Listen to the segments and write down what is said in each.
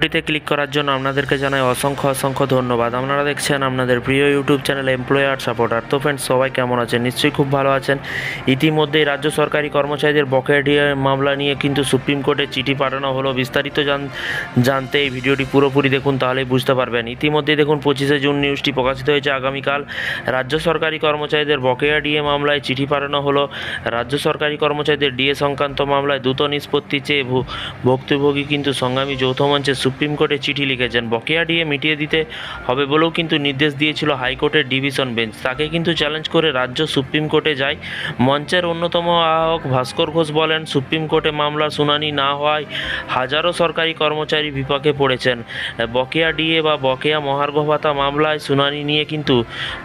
ভিডিওতে ক্লিক করার জন্য আপনাদেরকে জানাই অসংখ্য অসংখ্য ধন্যবাদ। আপনারা দেখছেন আপনাদের প্রিয় ইউটিউব চ্যানেল এমপ্লয়ার সাপোর্টার তো ফ্রেন্ডস সবাই কেমন আছেন? নিশ্চয়ই খুব ভালো আছেন। ইতিমধ্যেই রাজ্য সরকারি কর্মচারীদের বকেয়া মামলা নিয়ে কিন্তু সুপ্রিম কোর্টে চিঠি পাঠানো হলো। বিস্তারিত জানতে এই ভিডিওটি পুরোপুরি দেখুন, তাহলেই বুঝতে পারবেন। ইতিমধ্যেই দেখুন, পঁচিশে জুন নিউজটি প্রকাশিত হয়েছে আগামীকাল। রাজ্য সরকারি কর্মচারীদের বকেয়া ডিএ মামলায় চিঠি পাঠানো হলো। রাজ্য সরকারি কর্মচারীদের ডিএ সংক্রান্ত মামলায় দ্রুত নিষ্পত্তি চেয়ে ভুক্তভোগী কিন্তু সংগ্রামী যৌথ মঞ্চে সুপ্রিম কোর্টে চিঠি লিখেছেন, বকেয়া ডিএ মিটিয়ে দিতে হবে বলেও কিন্তু নির্দেশ দিয়েছিল হাইকোর্টের ডিভিশন বেঞ্চ। তাকে কিন্তু চ্যালেঞ্জ করে রাজ্য সুপ্রিম কোর্টে যায়। মঞ্চের অন্যতম আহ্বায়ক ভাস্কর ঘোষ বলেন, সুপ্রিম কোর্টে মামলার শুনানি না হওয়ায় হাজারো সরকারি কর্মচারী বিপাকে পড়েছেন। বকেয়া ডিএ বা বকেয়া মহার্ঘ ভাতা মামলায় শুনানি নিয়ে কিন্তু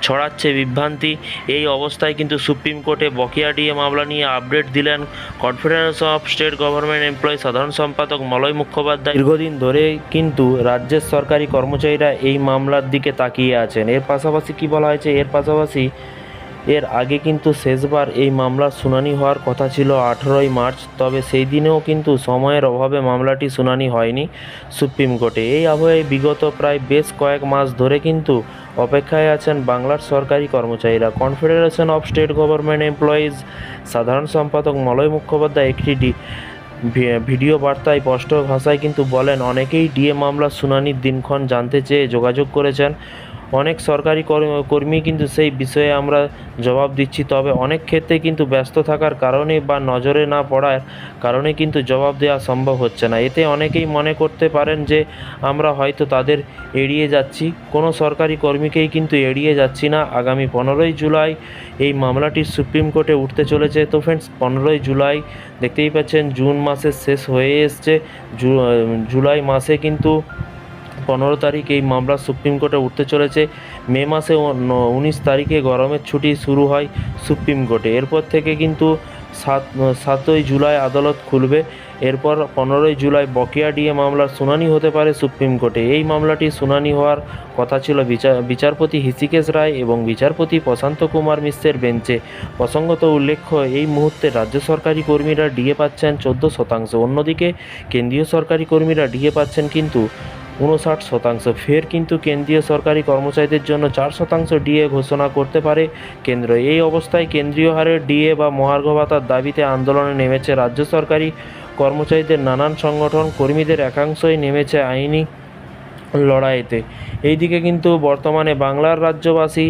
ছড়াচ্ছে বিভ্রান্তি। এই অবস্থায় কিন্তু সুপ্রিম কোর্টে বকেয়া ডিএ মামলা নিয়ে আপডেট দিলেন confederation of state government employee সাধারণ সম্পাদক মলয় মুখোপাধ্যায়। দীর্ঘদিন ধরে কিন্তু রাজ্যের সরকারি কর্মচারীরা এই মামলার দিকে তাকিয়ে আছেন। এর পাশাপাশি কি বলা হয়েছে? এর পাশাপাশি এর আগে কিন্তু শেষবার এই মামলার শুনানি হওয়ার কথা ছিল আঠেরোই মার্চ, তবে সেই দিনেও কিন্তু সময়ের অভাবে মামলাটি শুনানি হয়নি সুপ্রিম কোর্টে। এই আবহে বিগত প্রায় বেশ কয়েক মাস ধরে কিন্তু অপেক্ষায় আছেন বাংলার সরকারি কর্মচারীরা। Confederation of state government employees, সাধারণ সম্পাদক মলয় মুখোপাধ্যায়, একটি ভিডিও বার্তায়, স্পষ্ট ভাষায় কিন্তু বলেন, অনেকেই ডিএ মামলার শুনানির দিনক্ষণ জানতে চেয়ে যোগাযোগ করেছেন। অনেক সরকারি কর- কর্মী কিন্তু সেই বিষয়ে আমরা জবাব দিচ্ছি, তবে অনেক ক্ষেত্রে কিন্তু ব্যস্ত থাকার কারণে বা নজরে না পড়ার কারণে কিন্তু জবাব দেওয়া সম্ভব হচ্ছে না। এতে অনেকেই মনে করতে পারেন যে, আমরা হয়তো তাদের এড়িয়ে যাচ্ছি। কোনো সরকারি কর্মীকেই কিন্তু এড়িয়ে যাচ্ছি না। আগামী পনেরোই জুলাই এই মামলাটি সুপ্রিম কোর্টে উঠতে চলেছে। তো ফ্রেন্ডস, পনেরোই জুলাই দেখতেই পাচ্ছেন, জুন মাসের শেষ হয়ে এসছে। জুলাই মাসে কিন্তু পনেরো তারিখ এই মামলা সুপ্রিম কোর্টে উঠতে চলেছে। মে মাসে উনিশ তারিখে গরমের ছুটি শুরু হয় সুপ্রিম কোর্টে। এরপর থেকে কিন্তু সাত, সাতই জুলাই আদালত খুলবে। এরপর পনেরোই জুলাই বকেয়া ডিএ মামলার শুনানি হতে পারে সুপ্রিম কোর্টে। এই মামলাটি শুনানি হওয়ার কথা ছিল বিচার বিচারপতি হৃষিকেশ রায় এবং বিচারপতি প্রশান্ত কুমার মিশ্রের বেঞ্চে। প্রসঙ্গত উল্লেখ্য, এই মুহূর্তে রাজ্য সরকারি কর্মীরা ডিএ পাচ্ছেন চোদ্দ শতাংশ। অন্যদিকে কেন্দ্রীয় সরকারি কর্মীরা ডিএ পাচ্ছেন কিন্তু উনষাট শতাংশ। ফের কিন্তু কেন্দ্রীয় সরকারি কর্মচারীদের জন্য চার শতাংশ ডিএ ঘোষণা করতে পারে কেন্দ্র। এই অবস্থায় কেন্দ্রীয় হারে ডিএ বা মহার্ঘ ভাতার দাবিতে আন্দোলনে নেমেছে রাজ্য সরকারি কর্মচারীদের, নানান সংগঠন কর্মীদের একাংশই নেমেছে আইনি লড়াইতে। এইদিকে কিন্তু বর্তমানে বাংলার রাজ্যবাসী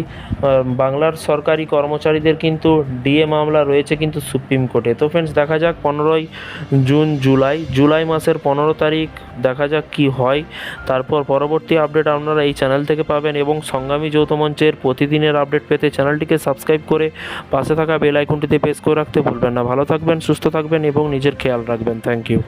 বাংলার সরকারি কর্মচারীদের কিন্তু ডিএ মামলা রয়েছে কিন্তু সুপ্রিম কোর্টে। তো ফ্রেন্ডস দেখা যাক পনেরোই জুন, জুলাই জুলাই মাসের পনেরো তারিখ দেখা যাক কি হয়। তারপর পরবর্তী আপডেট আপনারা এই চ্যানেল থেকে পাবেন এবং সংগ্রামী যৌথ মঞ্চের প্রতিদিনের আপডেট পেতে চ্যানেলটিকে সাবস্ক্রাইব করে পাশে থাকা বেল আইকনটিতে প্রেস করে রাখতে ভুলবেন না। ভালো থাকবেন, সুস্থ থাকবেন এবং নিজের খেয়াল রাখবেন। Thank you